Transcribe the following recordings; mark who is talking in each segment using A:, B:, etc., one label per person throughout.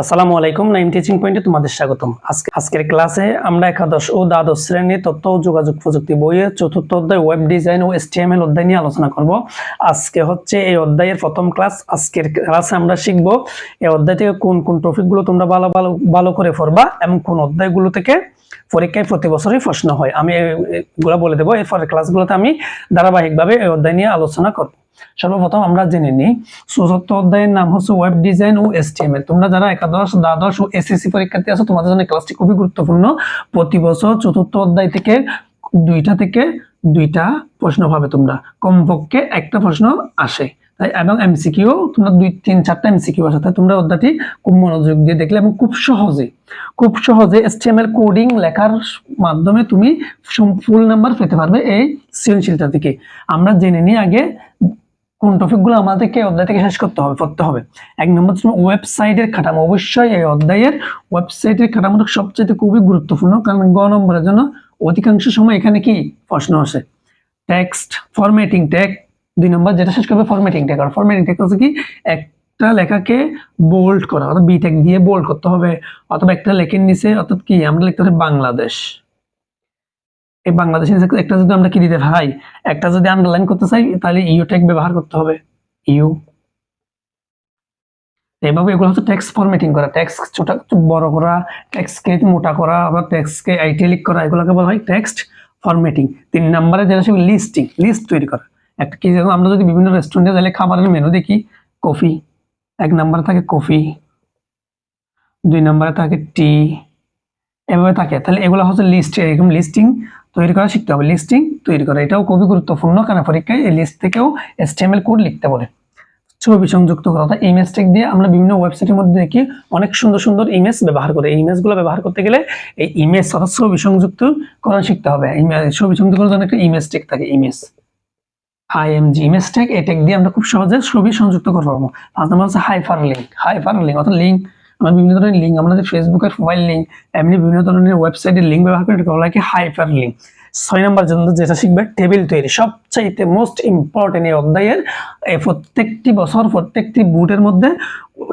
A: আসসালামু আলাইকুম, নাইম টিচিং পয়েন্টে তোমাদের স্বাগতম। আজকে, আজকের ক্লাসে আমরা একাদশ ও দ্বাদশ শ্রেণির তথ্য ও যোগাযোগ প্রযুক্তি বইয়ের চতুর্থ অধ্যায় ওয়েব ডিজাইন ও এসটিএমএল অধ্যায় নিয়ে আলোচনা করব। আজকে হচ্ছে এই অধ্যায়ের প্রথম ক্লাস। আজকের ক্লাসে আমরা শিখব এই অধ্যায় থেকে কোন কোন টপিকগুলো তোমরা ভালো ভালো ভালো করে পড়বা এবং কোন অধ্যায়গুলো থেকে পরীক্ষায় প্রতি বছরই প্রশ্ন হয়। আমি এগুলো বলে দেবো। এরপরে ক্লাসগুলোতে আমি ধারাবাহিকভাবে এই অধ্যায় নিয়ে আলোচনা করব। সর্বপ্রথম আমরা জেনে নিই, চতুর্থ অধ্যায়ের নাম হচ্ছে ওয়েব ডিজাইন ও এসটিএমএল তোমরা যারা একাদশ, দ্বাদশ ও এসএসসি পরীক্ষার্থী আছো, তোমাদের জন্য ক্লাসটি খুবই গুরুত্বপূর্ণ। প্রতি বছর চতুর্থ অধ্যায় থেকে দুইটা থেকে দুইটা প্রশ্ন পাবে তোমরা। কমপক্ষে একটা প্রশ্ন আসে। তাই এবং এমসিকিউ তোমরা দুই, তিন, চারটা এমসিকিউ আসে। তাই তোমরা অধ্যায়টি খুব মনোযোগ দিয়ে দেখলে এবং খুব সহজে খুব সহজে এসটিএমএল কোডিং লেখার মাধ্যমে তুমি ফুল নাম্বার পেতে পারবে এই সৃজনশীলতা থেকে। আমরা জেনে নিই আগে কোন টপিকগুলো আমাদেরকে অধ্যায় থেকে শেষ করতে হবে, পড়তে হবে। এক নম্বর হচ্ছে ওয়েবসাইটের কাঠামো অবশ্যই এই অধ্যায়ের ওয়েবসাইটের কাঠামোটা সবচেয়ে খুবই গুরুত্বপূর্ণ, কারণ গ নম্বরের জন্য অধিকাংশ সময় এখানে কি প্রশ্ন আসে। টেক্সট ফরম্যাটিং ট্যাগ দুই নম্বর যেটা শেষ করবে ফরম্যাটিং ট্যাগ আর ফরম্যাটিং ট্যাগ হচ্ছে কি একটা লেখাকে বোল্ড করা, অর্থাৎ বি ট্যাগ দিয়ে বোল্ড করতে হবে, অথবা একটা লেখের নিচে, অর্থাৎ কি আমরা লিখতে হবে বাংলাদেশ। এই বাংলাদেশের একটা যদি আমরা কি দিতে ভাই, একটা যদি আন্ডারলাইন করতে চাই, তাহলে ইউ ট্যাগ ব্যবহার করতে হবে। ইউ এইভাবে এগুলো হচ্ছে টেক্সট ফরম্যাটিং করা। টেক্সট ছোট, বড় করা টেক্সটকে মোটা করা, আবার টেক্সটকে আইটেলিক করা, এগুলোকে বলা হয় টেক্সট ফরম্যাটিং তিন নম্বরে যেটা সেগুলো লিস্টিং লিস্ট তৈরি করা। একটা কি আমরা যদি বিভিন্ন রেস্টুরেন্টে গেলে খাবারের মেনু দেখি কফি এক নম্বরে থাকে কফি দুই নম্বরে থাকে টি এভাবে থাকে। তাহলে এগুলো হচ্ছে লিস্ট এরকম লিস্টিং তৈরি করা শিখতে হবে। লিস্টিং তৈরি করা, এটাও খুবই গুরুত্বপূর্ণ কারণ পরীক্ষায় এই লিস্ট থেকেও এসটিএমএল কোড লিখতে বলে। ছবি সংযুক্ত করা, অর্থাৎ ইমেজ টেক দিয়ে আমরা বিভিন্ন ওয়েবসাইটের মধ্যে দেখি, অনেক সুন্দর সুন্দর ইমেজ ব্যবহার করে। এই ইমেজগুলো ব্যবহার করতে গেলে এই ইমেজ অর্থাৎ ছবি সংযুক্ত করা শিখতে হবে। ছবি সংযুক্ত করার জন্য একটা ইমেজ টেক থাকে ইমেজ আইএমজি ইমেজ টেক এই টেক দিয়ে আমরা খুব সহজে ছবি সংযুক্ত করতে পারব। পাঁচ নম্বর হচ্ছে হাইফার লিঙ্ক হাইফার লিঙ্ক অর্থাৎ লিঙ্ক আমরা বিভিন্ন ধরনের লিঙ্ক আমাদের ফেসবুকের প্রোফাইল লিঙ্ক এমনি বিভিন্ন ধরনের ওয়েবসাইটের লিঙ্ক ব্যবহার করে বলা হয় হাইপার লিঙ্ক ছয় নম্বর জন্য যেটা শিখবে টেবিল তৈরি। সবচাইতে মোস্ট ইম্পর্টেন্ট এই অধ্যায়ের প্রত্যেকটি বছর প্রত্যেকটি বুটের মধ্যে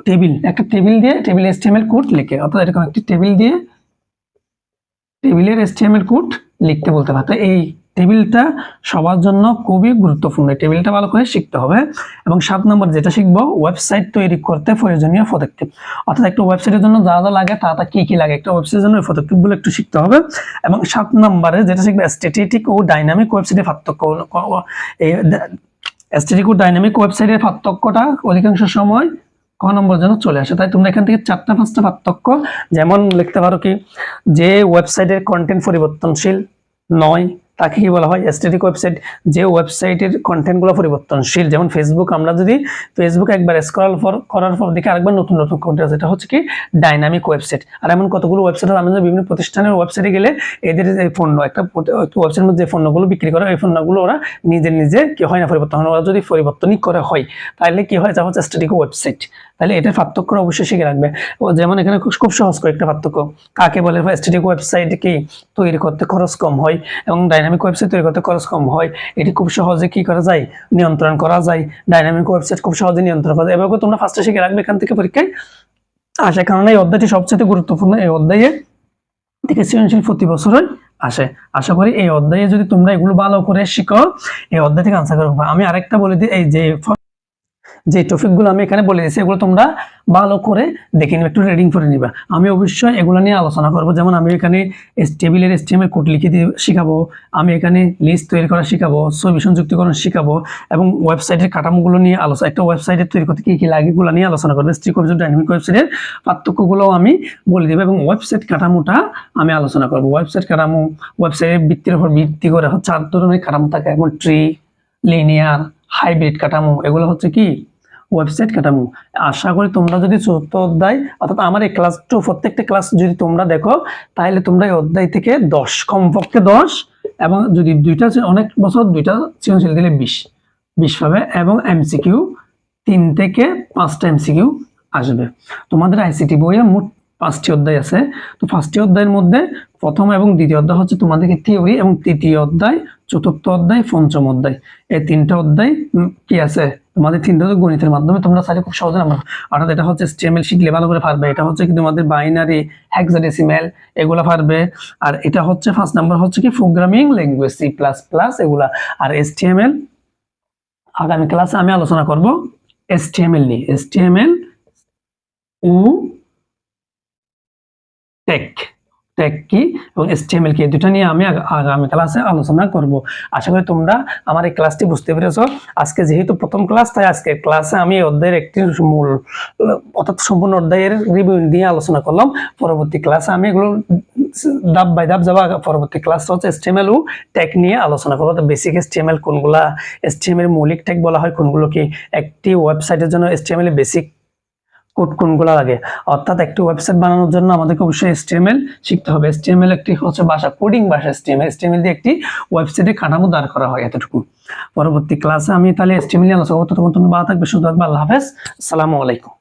A: টেবিল একটা টেবিল দিয়ে টেবিল এসটিএমএল কোড লিখে, অর্থাৎ এরকম একটি টেবিল দিয়ে টেবিলের এসটিএমএল কোড লিখতে বলতে পারতো এই টেবিলটা সবার জন্য খুবই গুরুত্বপূর্ণ। টেবিলটা ভালো করে শিখতে হবে। এবং সাত নম্বর যেটা শিখব ওয়েবসাইট তৈরি করতে প্রয়োজনীয় পদক্ষেপ। অর্থাৎ একটা ওয়েবসাইটের জন্য যা যা লাগে তা তা কী কী লাগে, একটা ওয়েবসাইটের জন্য ওই পদক্ষেপগুলো একটু শিখতে হবে। এবং সাত নম্বরে যেটা শিখবে স্ট্যাটিক ও ডাইনামিক ওয়েবসাইটের পার্থক্য। স্ট্যাটিক ও ডাইনামিক ওয়েবসাইটের পার্থক্যটা অধিকাংশ সময় ক নম্বর যেন চলে আসে। তাই তোমরা এখান থেকে চারটা, পাঁচটা পার্থক্য যেমন লিখতে পারো কি, যে ওয়েবসাইটের কন্টেন্ট পরিবর্তনশীল নয় তাকে কি বলা হয়? স্ট্যাটিক ওয়েবসাইট যে ওয়েবসাইটের কন্টেন্টগুলো পরিবর্তনশীল। যেমন ফেসবুক আমরা যদি ফেসবুক একবার স্ক্রল ফর করার পর দেখে আরেকবার নতুন নতুন কন্টেন্ট যেটা হচ্ছে কি? ডাইনামিক ওয়েবসাইট আর এমন কতগুলো ওয়েবসাইট আছে? আমাদের বিভিন্ন প্রতিষ্ঠানের ওয়েবসাইটে গেলে এদের যে পণ্য, একটা ওয়েবসাইটের মধ্যে যে পণ্যগুলো বিক্রি করে, ওই পণ্যগুলো ওরা নিজে নিজে কি হয় না পরিবর্তন ওরা যদি পরিবর্তনই করে হয়, তাহলে কি হয়? যা হচ্ছে স্ট্যাটিক ওয়েবসাইট তাহলে এটার পার্থক্য অবশ্যই শিখে রাখবে। ও যেমন এখানে খুব সহজ করে একটা পার্থক্য। কাকে বলে? স্ট্যাটিক ওয়েবসাইট কি? তৈরি করতে খরচ কম হয় এবং ডাইনামিক ওয়েবসাইট তৈরি করতে খরচ কম হয়, এটি খুব সহজে কি করা যায়? নিয়ন্ত্রণ করা যায়। ডাইনামিক ওয়েবসাইট খুব সহজে নিয়ন্ত্রণ করা যায়। এভাবে তোমরা ফার্স্টে শিখে রাখবে এখান থেকে পরীক্ষায়। আসে কারণ এই অধ্যায়টি সবচেয়ে গুরুত্বপূর্ণ। এই অধ্যায়ে থেকে সৃজনশীল প্রতি বছরই আসে। আশা করি এই অধ্যায়ে যদি তোমরা এগুলো ভালো করে শিখো, এই অধ্যায় থেকে আনসার করবে আমি আরেকটা বলে দিই, এই যে যে টপিকগুলো আমি এখানে বলে দিয়েছি, এগুলো তোমরা ভালো করে দেখে নিবে, একটু রিডিং করে নিবা। আমি অবশ্যই এগুলো নিয়ে আলোচনা করব। যেমন আমি এখানে টেবিলের এসটিএমএল কোড লিখে দিয়ে শিখাবো, আমি এখানে লিস্ট তৈরি করা শিখাবো, ছবি সংযুক্তিকরণ শিখাবো এবং ওয়েবসাইটের কাঠামোগুলো নিয়ে আলোচনা, একটা ওয়েবসাইটে তৈরি করতে কী কী লাগে এগুলো নিয়ে আলোচনা করব। স্ট্রিক ওয়েবসাইট ডাইনামিক ওয়েবসাইটের পার্থক্যগুলো আমি বলে দেবো এবং ওয়েবসাইট কাঠামোটা আমি আলোচনা করব। ওয়েবসাইট কাঠামো ওয়েবসাইটের ভিত্তির উপর ভিত্তি করে হচ্ছে চার ধরনের কাঠামো থাকে, যেমন ট্রি লিনিয়ার হাইব্রিড কাঠামো। এগুলো হচ্ছে কি? ওয়েবসাইট কাঠামো। আশা করি তোমরা যদি চতুর্থ অধ্যায়, অর্থাৎ আমার এই ক্লাস টু প্রত্যেকটা ক্লাস যদি তোমরা দেখো তাহলে তোমরা এই অধ্যায় থেকে দশ, কমপক্ষে দশ, এবং যদি দুইটা অনেক বছর দুইটা সৃজনশীল দিলে বিশ বিশ পাবে, এবং এমসিকিউ তিন থেকে পাঁচটা এমসিকিউ আসবে। তোমাদের আইসিটি বইয়ে মোট পাঁচটি অধ্যায় আছে। তো পাঁচটি অধ্যায়ের মধ্যে প্রথম এবং দ্বিতীয় অধ্যায় হচ্ছে তোমাদেরকে থিওরি এবং তৃতীয় অধ্যায় চতুর্থ অধ্যায়, পঞ্চম অধ্যায়। এই তিনটা অধ্যায় কি আছে? তোমাদের তিনটা গণিতের মাধ্যমে, তোমরা চাইলে খুব সহজে নাম্বার অর্থাৎ এটা হচ্ছে স্টেমেল শিখলে ভালো করে পারবে এটা হচ্ছে কি তোমাদের বাইনারি হেক্সাডেসিমেল এগুলা পারবে আর এটা হচ্ছে ফার্স্ট নাম্বার হচ্ছে কি programming language C plus plus এগুলা। আর এসটিএমএল আগামী ক্লাসে আমি আলোচনা করব এসটিএমএল নিয়ে। এসটিএমএল ও টেক টেক কি এবং এসটিএমএল কি দুটো নিয়ে আমি আগামী ক্লাসে আলোচনা করব। আশা করি তোমরা আমার এই ক্লাসটি বুঝতে পেরেছ। আজকে যেহেতু প্রথম ক্লাস তাই আজকে ক্লাসে আমি অধ্যায়ের একটি মূল, অর্থাৎ সম্পূর্ণ অধ্যায়ের রিভিউ দিয়ে আলোচনা করলাম। পরবর্তী ক্লাসে আমি এগুলো ধাপ বাই ধাপ যাব। পরবর্তী ক্লাস হচ্ছে এসটিএমএল ও টেক নিয়ে আলোচনা করব। তো বেসিক এসটিএমএল কোনগুলা এসটিএমএল মৌলিক ট্যাগ বলা হয় কোনগুলো কি? একটি ওয়েবসাইটের জন্য এসটিএমএল বেসিক কোড কোনগুলো লাগে? অর্থাৎ একটি ওয়েবসাইট বানানোর জন্য আমাদেরকে অবশ্যই এসটিএমএল শিখতে হবে। এসটিএমএল একটি হচ্ছে ভাষা কোডিং ভাষা এসটিএমএল এসটিএমএল দিয়ে একটি ওয়েবসাইটে কাঠামো দাঁড় করা হয় এতটুকু। পরবর্তী ক্লাসে আমি তাহলে এসটিএমএল নিয়ে আলোচনা করব। তখন তুমি ভালো থাকবে সুন্দর আল্লাহ হাফেজ। আসসালামু আলাইকুম।